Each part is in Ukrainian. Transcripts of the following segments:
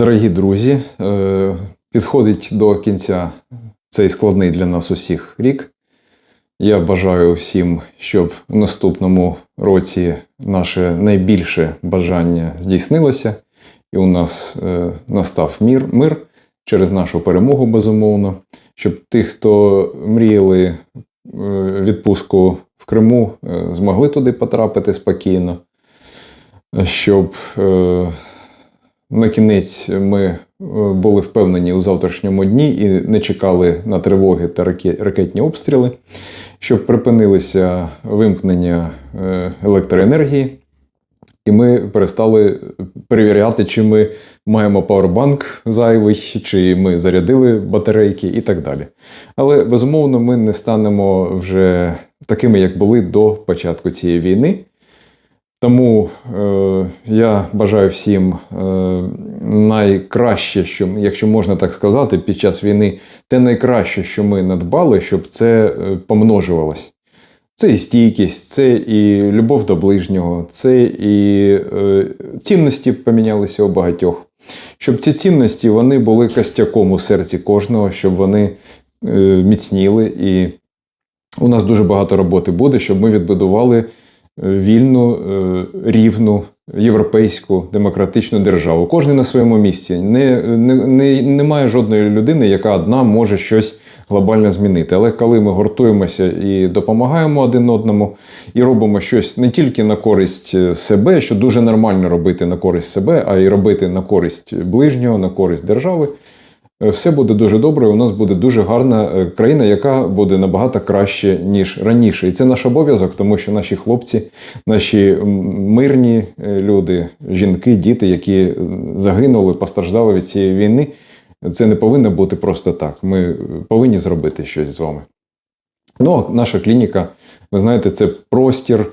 Дорогі друзі, е, підходить до кінця цей складний для нас усіх рік. Я бажаю всім, щоб в наступному році наше найбільше бажання здійснилося, і у нас е, настав мір, мир через нашу перемогу, безумовно. Щоб ті, хто мріяли е, відпустку в Криму, змогли туди потрапити спокійно, щоб на кінець ми е, були впевнені у завтрашньому дні і не чекали на тривоги та ракетні обстріли, щоб припинилися вимкнення е, електроенергії, і ми перестали перевіряти, чи ми маємо павербанк зайвий, чи ми зарядили батарейки і так далі. Але безумовно, ми не станемо вже такими, як були до початку цієї війни. Тому е, я бажаю всім е, найкраще, що, якщо можна так сказати, під час війни, те найкраще, що ми надбали, щоб це е, помножувалось. Це і стійкість, це і любов до ближнього, це і е, цінності помінялися у багатьох. Щоб ці цінності вони були костяком у серці кожного, щоб вони е, міцніли. І у нас дуже багато роботи буде, щоб ми відбудували вільну, е, рівну, європейську демократичну державу. Кожен на своєму місці. Не, не, не, немає жодної людини, яка одна може щось глобально змінити. Але коли ми гуртуємося і допомагаємо один одному, і робимо щось не тільки на користь е, себе, що дуже нормально робити на користь себе, а й робити на користь ближнього, на користь держави. Е, Все буде дуже добре. У нас буде дуже гарна е, країна, яка буде набагато краще ніж раніше. І це наш обов'язок, тому що наші хлопці, наші мирні е, люди, жінки, діти, які загинули, постраждали від цієї війни. Це не повинно бути просто так. Ми повинні зробити щось з вами. Ну, наша клініка, ви знаєте, це простір,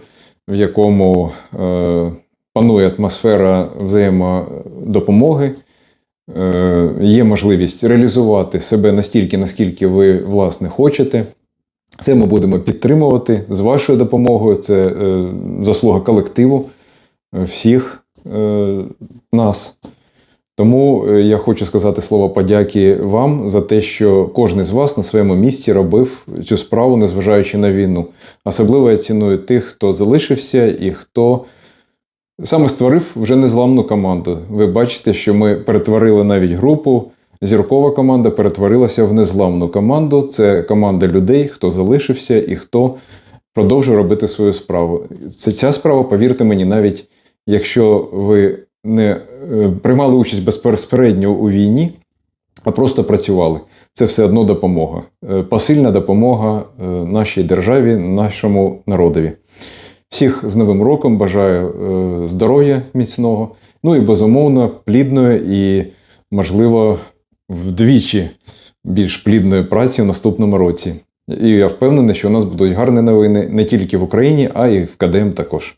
в якому е, панує атмосфера взаємодопомоги. Е, є можливість реалізувати себе настільки, наскільки ви власне хочете. Це ми будемо підтримувати з вашою допомогою. Це е, заслуга колективу е, всіх нас. Тому я хочу сказати слово подяки вам за те, що кожен з вас на своєму місці робив цю справу, незважаючи на війну. Особливо я ціную тих, хто залишився і хто саме створив вже незламну команду. Ви бачите, що ми перетворили навіть групу. Зіркова команда перетворилася в незламну команду. Це команда людей, хто залишився і хто продовжує робити свою справу. Це ця справа, повірте мені, навіть якщо ви не е, приймали участь безпосередньо у війні, а просто працювали. Це все одно допомога. Е, Посильна допомога е, нашій державі, нашому народові. Всіх з Новим роком бажаю е, здоров'я міцного, ну і безумовно плідної і, можливо, вдвічі більш плідної праці в наступному році. І я впевнений, що у нас будуть гарні новини не тільки в Україні, а й в КДМ також.